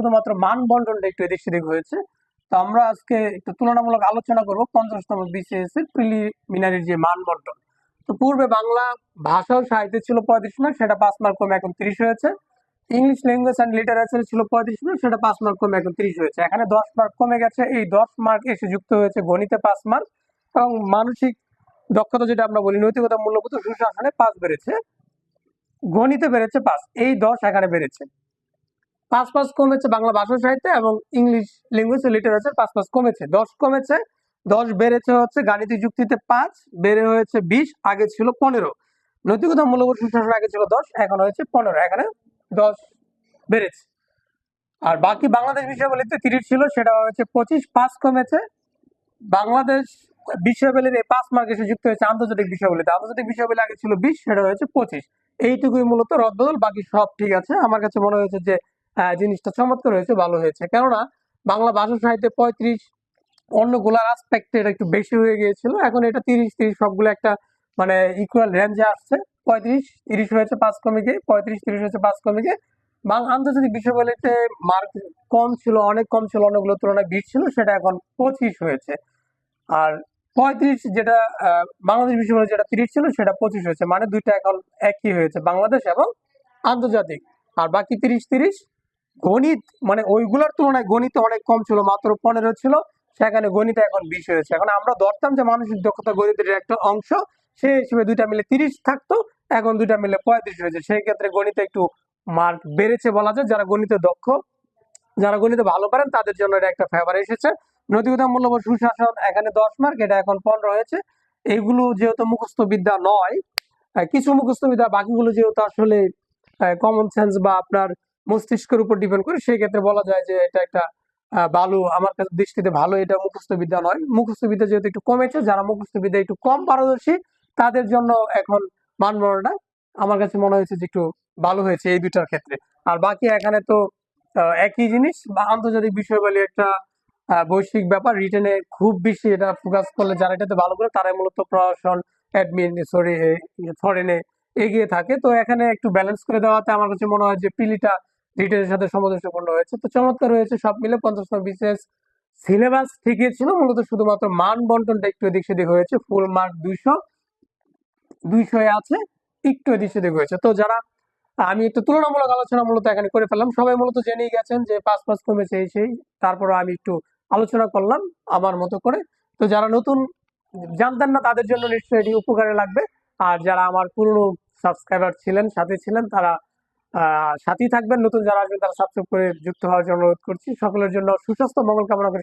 শুধুমাত্র মান বন্টনটা একটু এদিক সেদিক হয়েছে। তো আমরা আজকে একটু তুলনামূলক আলোচনা করব পঞ্চাশতম বিসিএস এর প্রিলিমিনারির যে মান বন্টন তো পূর্বে বাংলা ভাষা ও সাহিত্য ছিল পঁয়ত্রিশ মার্ক সেটা পাঁচ মার্ক কমে এখন তিরিশ হয়েছে। ইংলিশ ল্যাঙ্গুয়েজ অ্যান্ড লিটারেচার ছিল পঁয়ত্রিশ মার্ক সেটা পাঁচ মার্ক কমে এখন তিরিশ হয়েছে। এখানে দশ মার্ক কমে গেছে, এই দশ মার্ক এসে যুক্ত হয়েছে গণিতে পাঁচ মার্ক এবং মানসিক দক্ষতা যেটা আমরা বলি নৈতিকতা মূল্যবোধ সুশাসনে পাঁচ বেড়েছে, গণিতে বেড়েছে পাঁচ। এই দশ এখানে বেড়েছে। পাঁচ পাঁচ কমেছে বাংলা ভাষা সাহিত্য এবং ইংলিশ ল্যাঙ্গুয়েজ লিটারেচার পাঁচ পাঁচ কমেছে। দশ কমেছে, দশ বেড়েছে হচ্ছে গাণিতিক যুক্তিতে পাঁচ, বেড়ে হয়েছে বিশ, আগে ছিল পনেরো। নৈতিকতা মূল্যবোধ সুশাসন আগে ছিল দশ, এখন হয়েছে পনেরো, এখানে দশ বেড়েছে। আর বাকি বাংলাদেশ বিষয়াবলীতে তিরিশ ছিল, সেটা হয়েছে পঁচিশ, পাঁচ কমেছে। বাংলাদেশ বিষয়াবলীর এই পাঁচ মার্ক এসে যুক্ত হয়েছে আন্তর্জাতিক বিষয়াবলীতে আন্তর্জাতিক বিষয়াবলী আগে ছিল বিশ, সেটা হয়েছে পঁচিশ। এইটুকুই মূলত রদবদল, বাকি সব ঠিক আছে। আমার কাছে মনে হয়েছে যে জিনিসটা চমৎকার হয়েছে, ভালো হয়েছে। কেননা বাংলা ভাষা সাহিত্যে পঁয়ত্রিশ অন্যগুলার আসপেক্টে এটা একটু বেশি হয়ে গিয়েছিল। এখন এটা তিরিশ তিরিশ সবগুলো একটা মানে ইকুয়াল রেঞ্জে আসছে। পঁয়ত্রিশ, তিরিশ হয়েছে পাঁচ কমে গিয়ে পঁয়ত্রিশ, তিরিশ হয়েছে পাঁচ কমে গিয়ে বাং আন্তর্জাতিক বিষয়বলিতে মার্ক কম ছিল, অনেক কম ছিল অনেকগুলোর তুলনায় বিশ ছিল, সেটা এখন পঁচিশ হয়েছে। আর পঁয়ত্রিশ যেটা বাংলাদেশ বিশ্ববিদ্যালয় যেটা তিরিশ ছিল, সেটা পঁচিশ হয়েছে। মানে দুইটা এখন একই হয়েছে, বাংলাদেশ এবং আন্তর্জাতিক। আর বাকি তিরিশ তিরিশ গণিত মানে ওইগুলোর তুলনায় গণিত অনেক কম ছিল, মাত্র পনেরো ছিল, সেখানে গণিত এখন বিশ হয়েছে। এখন আমরা ধরতাম যে মানসিক দক্ষতা গণিতের একটা অংশ, সেই হিসেবে দুইটা মিলে তিরিশ থাকতো, এখন দুইটা মিলে পঁয়ত্রিশ হয়েছে। সেই ক্ষেত্রে গণিতে একটু মার্ক বেড়েছে বলা যায়। যারা গণিতে দক্ষ, যারা গণিতে ভালো পারেন, তাদের জন্য এটা একটা ফেভার এসেছে। নৈতিকতা মূল্যবোধ, সুশাসন, এখানে দশ মার্ক এটা এখন পনেরো হয়েছে। এইগুলো যেহেতু মুখস্থ বিদ্যা নয় কিছু মুখস্থ বিদ্যা, বাকিগুলো যেহেতু আসলে কমন সেন্স বা আপনার মস্তিষ্কের উপর ডিপেন্ড করে সেই ক্ষেত্রে বলা যায় যে এটা একটা ভালো আমার কাছে দৃষ্টিতে ভালো এটা মুখস্থ বিদ্যা নয়। মুখস্থ বিদ্যা যেহেতু একটু কমেছে, যারা মুখস্থ বিদ্যা একটু কম পারদর্শী, তাদের জন্য এখন মানবরণটা আমার কাছে মনে হয়েছে যে একটু ভালো হয়েছে এই দুইটার ক্ষেত্রে। আর বাকি এখানে তো একই জিনিস, বা আন্তর্জাতিক বিষয় বলে একটা বৈশ্বিক ব্যাপার। রিটেনে খুব বেশি এটা ফোকাস করলে যারা এটাতে ভালো করে, তারাই মূলত প্রশাসন অ্যাডমিন সরি ফরেনে এগিয়ে থাকে। তো এখানে একটু ব্যালেন্স করে দেওয়াতে আমার কাছে মনে হয় যে পিলিটা রিটেনের সাথে সামঞ্জস্যপূর্ণ হয়েছে তো চমৎকার হয়েছে সব মিলে পঞ্চাশ বিশেষ সিলেবাস ঠিকই ছিল মূলত শুধুমাত্র মান বন্টনটা একটু এদিক সেদিক হয়েছে। ফুল মার্ক দুইশো দুইশো আছে, একটু এদিক সেদিক হয়েছে। তো যারা, আমি একটু তুলনামূলক আলোচনা মূলত এখানে করে ফেললাম। সবাই মূলত জেনেই গেছেন যে পাঁচ পাঁচ কমেছে এই সেই তারপরে আমি একটু আলোচনা করলাম আমার মতো করে। তো যারা নতুন, জানতেন না তাদের জন্য নিশ্চয়ই এটি উপকারে লাগবে। আর যারা আমার পুরনো সাবস্ক্রাইবার ছিলেন, সাথে ছিলেন, তারা সাথেই থাকবেন। নতুন যারা আসবেন, তারা সাবস্ক্রাইব করে যুক্ত হওয়ার জন্য অনুরোধ করছি। সকলের জন্য সুস্বাস্থ্য, মঙ্গল কামনা করে।